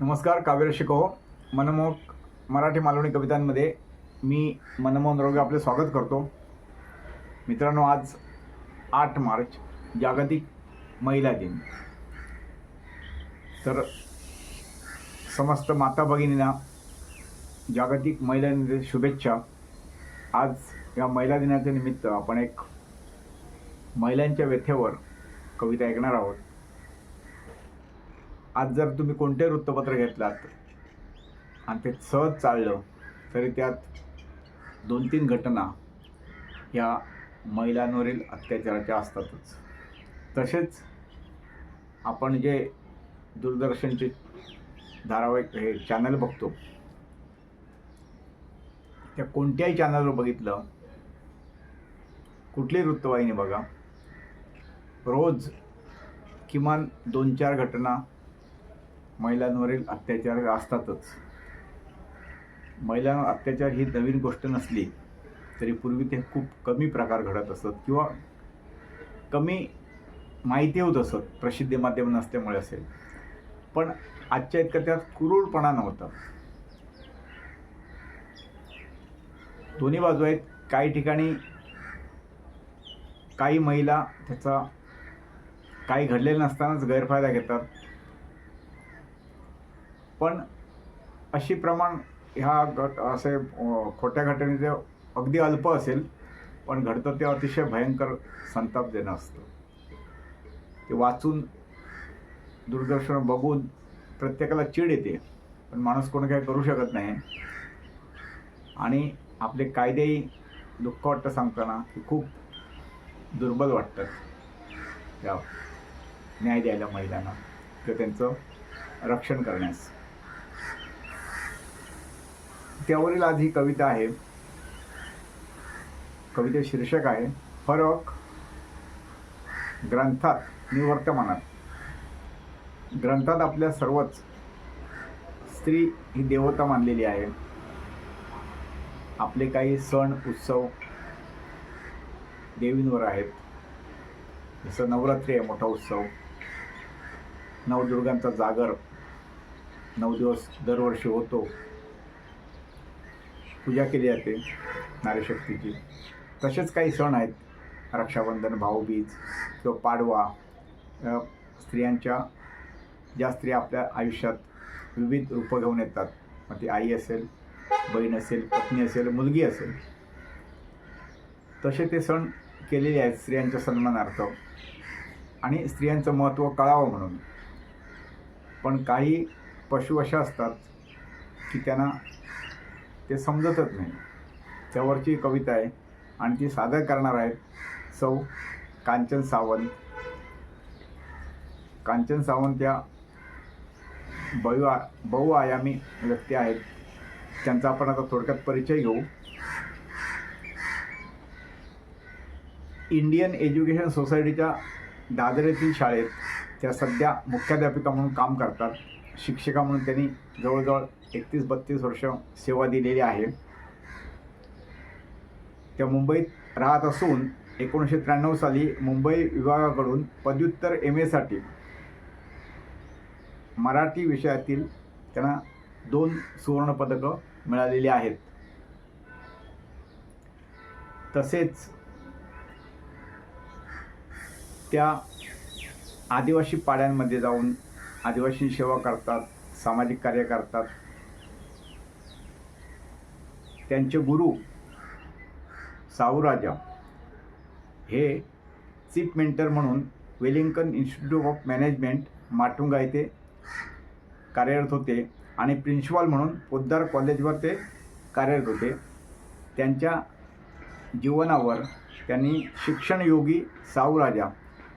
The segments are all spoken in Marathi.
नमस्कार काव्य शिको मनमोहक मराठी मालवणी कवितांमध्ये मी मनमोहन रोगे आपले स्वागत करतो. मित्रांनो आज आठ मार्च जागतिक महिला दिन. तर समस्त माता भगिनींना जागतिक महिला दिनाच्या शुभेच्छा. आज या महिला दिनाच्या निमित्त आपण एक महिलांच्या व्यथेवर कविता ऐकणार आहोत. आज जर तुम्ही कोणते वृत्तपत्र घेतलात आणि ते सहज चाललं तरी त्यात दोन तीन घटना या महिलांवरील अत्याचाराच्या असतातच. तसेच आपण जे दूरदर्शनचे धारावाहिक हे चॅनल बघतो त्या कोणत्याही चॅनलवर बघितलं कुठली वृत्तवाहिनी बघा रोज किमान दोन चार घटना महिलांवरील अत्याचार असतातच. महिलांवर अत्याचार ही नवीन गोष्ट नसली तरी पूर्वी ते खूप कमी प्रकार घडत असत किंवा कमी माहिती होत असत. प्रसिद्धी माध्यम नसल्यामुळे असेल. पण आजच्या इतकं त्यात क्रूरपणा नव्हता. दोन्ही बाजू आहेत. काही ठिकाणी काही महिला त्याचा काही घडलेलं नसतानाच गैरफायदा घेतात. पण अशी प्रमाण ह्या घट असे खोट्या घटनेचे अगदी अल्प असेल पण घडतं ते अतिशय भयंकर संताप देणं असतं. ते वाचून दूरदर्शन बघून प्रत्येकाला चीड येते पण माणूस कोणी काही करू शकत नाही. आणि आपले कायदेही दुःख वाटतं सांगताना की खूप दुर्बल वाटतात या न्याय द्यायला महिलांना किंवा त्यांचं रक्षण करण्यास. त्यावरील आज ही कविता आहे. कविते शीर्षक आहे फरक ग्रंथात निवर्तमानात ग्रंथात आपल्या सर्वच स्त्री ही देवता मानलेली आहे. आपले काही सण उत्सव देवींवर आहेत. जसं नवरात्री आहे मोठा उत्सव. नवदुर्गांचा जागर नऊ दिवस दरवर्षी होतो. पूजा केली जाते नारीशक्तीची. तसेच काही सण आहेत. रक्षाबंधन भाऊबीज किंवा पाडवा स्त्रियांच्या ज्या स्त्रिया आपल्या आयुष्यात विविध रूपं घेऊन येतात. मग ती आई असेल बहीण असेल पत्नी असेल मुलगी असेल. तसे ते सण केलेले आहेत स्त्रियांच्या सन्मानार्थ. आणि स्त्रियांचं महत्त्व कळावं म्हणून. पण काही पशु अशा असतात की त्यांना ते समजतच नाही. त्यावरची कविता आहे आणि ती सादर करणार आहेत सौ कांचन सावंत. कांचन सावंत या बहु बहुआयामी व्यक्ती आहेत. त्यांचा आपण आता थोडक्यात परिचय घेऊ. इंडियन एज्युकेशन सोसायटीच्या दादर येथील शाळेत त्या सध्या मुख्याध्यापिका म्हणून काम करतात. शिक्षिका म्हणून त्यांनी जवळजवळ एकतीस बत्तीस वर्ष सेवा दिलेली आहे. त्या मुंबईत राहत असून एकोणीसशे त्र्याण्णव साली मुंबई विभागाकडून पदव्युत्तर एम एसाठी मराठी विषयातील त्यांना दोन सुवर्णपदकं मिळालेली आहेत. तसेच त्या आदिवासी पाड्यांमध्ये जाऊन आदिवासी सेवा करतात सामाजिक कार्य करतात. त्यांचे गुरु साऊराजा हे चीफ मेंटर म्हणून Wellington institute of management Matunga येथे कार्यरत होते आणि प्रिन्सिपॉल म्हणून पोद्दार कॉलेजवर ते कार्यरत होते. त्यांच्या जीवनावर त्यांनी शिक्षणयोगी साऊराजा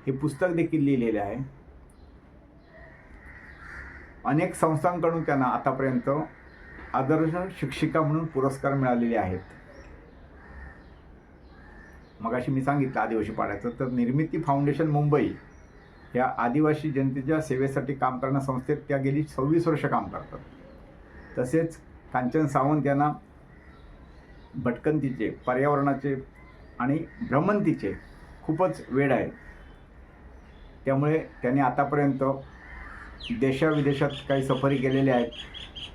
हे पुस्तक देखील लिहिलेले आहे. अनेक संस्थांकडून त्यांना आतापर्यंत आदर्श शिक्षिका म्हणून पुरस्कार मिळालेले आहेत. मगाशी मी सांगितलं आदिवासी पाड्याचं तर निर्मिती फाउंडेशन मुंबई या आदिवासी जनतेच्या सेवेसाठी काम करण्या संस्थेत त्या गेली सव्वीस वर्ष काम करतात. तसेच कांचन सावंत यांना भटकंतीचे पर्यावरणाचे आणि भ्रमंतीचे खूपच वेळ आहे त्यामुळे त्यांनी आतापर्यंत देशाविदेशात काही सफरी केलेल्या आहेत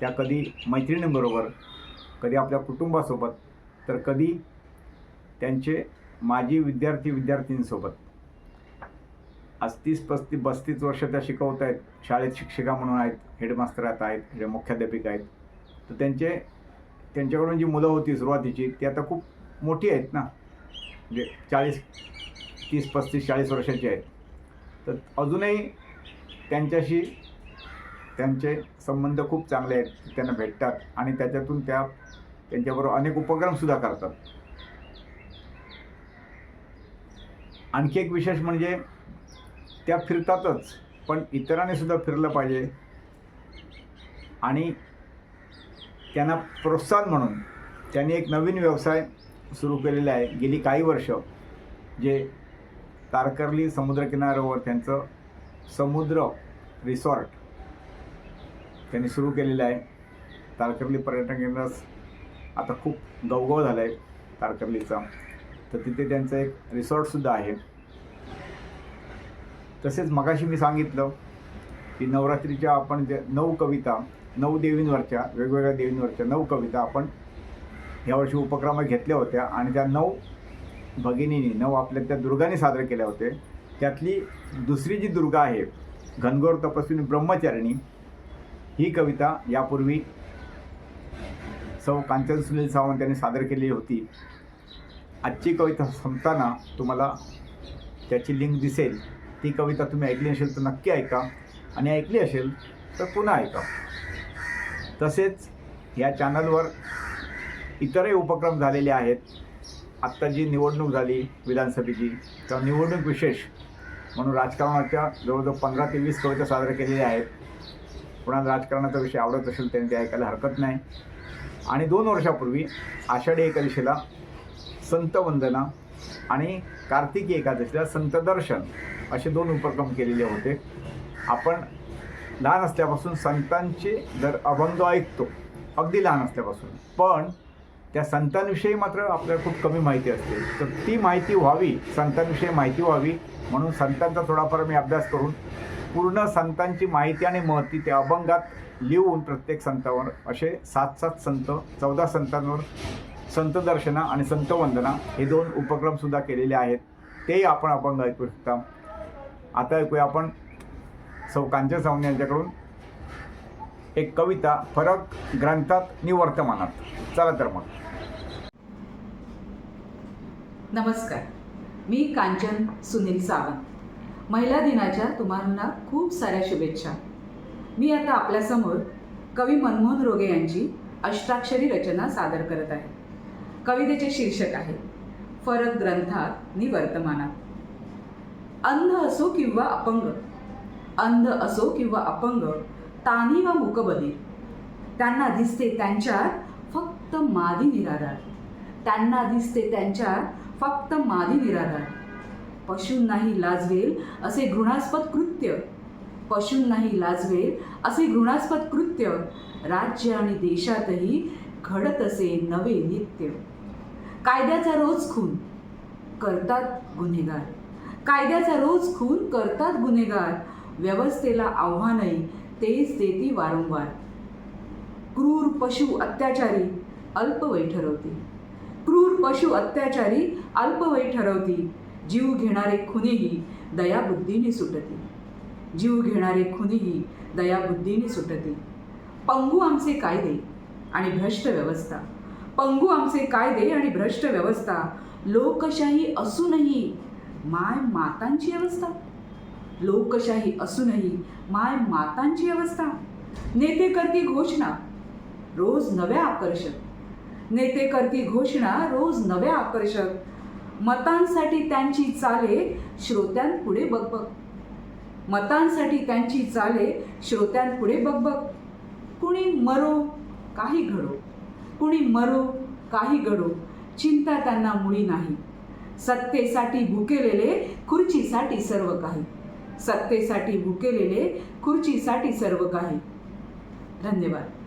त्या कधी मैत्रिणींबरोबर कधी आपल्या कुटुंबासोबत तर कधी त्यांचे माजी विद्यार्थी विद्यार्थींसोबत आज तीस पस्तीस पस्तीस वर्ष त्या शिकवत आहेत शाळेत शिक्षिका म्हणून आहेत हेडमास्तर आता आहेत हे मुख्याध्यापिका आहेत. तर त्यांचे त्यांच्याकडून जी मुलं होती सुरुवातीची ती आता खूप मोठी आहेत ना. म्हणजे चाळीस तीस पस्तीस चाळीस वर्षाची आहेत. तर अजूनही त्यांच्याशी त्यांचे संबंध खूप चांगले आहेत त्यांना भेटतात आणि त्याच्यातून त्या त्यांच्याबरोबर अनेक उपक्रमसुद्धा करतात. आणखी एक विशेष म्हणजे त्या फिरतातच पण इतरांनी सुद्धा फिरलं पाहिजे आणि त्यांना प्रोत्साहन म्हणून त्यांनी एक नवीन व्यवसाय सुरू केलेला आहे. गेली काही वर्ष जे तारकर्ली समुद्रकिनाऱ्यावर त्यांचं समुद्र रिसॉर्ट त्यांनी सुरू केलेलं आहे. तारकर्ली पर्यटन केंद्रास आता खूप गवगव झालं आहे तारकर्लीचा. तर तिथे त्यांचं एक रिसॉर्टसुद्धा आहे. तसेच मगाशी मी सांगितलं की नवरात्रीच्या आपण जे नऊ कविता नऊ देवींवरच्या वेगवेगळ्या देवींवरच्या नऊ कविता आपण यावर्षी उपक्रमात घेतल्या होत्या आणि त्या नऊ भगिनींनी नऊ आपल्या त्या दुर्गाने सादर केल्या होते त्यातली दुसरी जी दुर्गा आहे घनघोर तपस्विनी ब्रह्मचारिणी ही कविता यापूर्वी सौ कांचन सुनील सावंत यांनी सादर केलेली होती. आजची कविता संपताना तुम्हाला त्याची लिंक दिसेल. ती कविता तुम्ही ऐकली असेल तर नक्की ऐका आणि ऐकली असेल तर पुन्हा ऐका. तसेच या चॅनलवर इतरही उपक्रम झालेले आहेत. आत्ता जी निवडणूक झाली विधानसभेची तर निवडणूक विशेष म्हणून राजकारणाच्या जवळजवळ पंधरा ते वीस कविता साजऱ्या केलेल्या आहेत. कोणाला राजकारणाचा विषय आवडत असेल त्यांनी ते ऐकायला हरकत नाही. आणि दोन वर्षापूर्वी आषाढी एकादशीला संत वंदना आणि कार्तिकी एकादशीला संत दर्शन असे दोन उपक्रम केलेले होते. आपण लहान असल्यापासून संतांचे जर अभंग ऐकतो. अगदी लहान असल्यापासून. पण त्या संतांविषयी मात्र आपल्याला खूप कमी माहिती असते. तर ती माहिती व्हावी संतांविषयी माहिती व्हावी म्हणून संतांचा थोडाफार मी अभ्यास करून पूर्ण संतांची माहिती आणि महती त्या अभंगात लिहून प्रत्येक संतावर असे सात सात संत चौदा संतांवर संत दर्शना आणि संत वंदना हे दोन उपक्रमसुद्धा केलेले आहेत. तेही आपण अभंग ऐकू शकता. आता ऐकूया आपण सौ कांचन सावंत यांच्याकडून. एक कविता फरक ग्रंथात आणि वर्तमानात चला तर मग. नमस्कार. मी कांचन सुनील सावंत. महिला दिनाच्या तुम्हाला खूप साऱ्या शुभेच्छा. मी आता आपल्यासमोर कवी मनमोहन रोगे यांची अष्टाक्षरी रचना सादर करत आहे. कवितेचे शीर्षक आहे फरक ग्रंथात नि वर्तमानात अंध असो किंवा अपंग अंध असो किंवा अपंग तानी व मुकबधीर. त्यांना दिसते त्यांच्यात फक्त मादी निराधार. त्यांना दिसते त्यांच्यात फक्त मादी निराधार. पशूंनाही लाजवेल असे घृणास्पद कृत्य. पशूंनाही लाजवेल असे घृणास्पद कृत्य. राज्य आणि देशातही घडत असे नवे नित्य. कायद्याचा रोज खून करतात गुन्हेगार. कायद्याचा रोज खून करतात गुन्हेगार. व्यवस्थेला आव्हानही तेच देती वारंवार. क्रूर पशु अत्याचारी अल्पवय ठरवते क्रूर पशु अत्याचारी अल्पवय ठरवती जीव घेणारे खुनीही दयाबुद्धीने सुटते जीव घेणारे खुनीही दयाबुद्धीने सुटते पंगू आमचे कायदे आणि भ्रष्ट व्यवस्था. पंगू आमचे कायदे आणि भ्रष्ट व्यवस्था लोकशाही असूनही माय मातांची अवस्था. लोकशाही असूनही माय मातांची अवस्था. नेते करती घोषणा रोज नव्या आकर्षक. नेते करती घोषणा रोज नव्या आकर्षक. मतांसाठी त्यांची चाले श्रोत्यांपुढे बघबघ मतांसाठी त्यांची चाले श्रोत्यांपुढे बघबघ कुणी मरो काही घडो. कुणी मरो काही घडो. चिंता त्यांना मुळी नाही. सत्तेसाठी भुकेलेले खुर्चीसाठी सर्व काही. सत्तेसाठी भुकेलेले खुर्चीसाठी सर्व काही. धन्यवाद.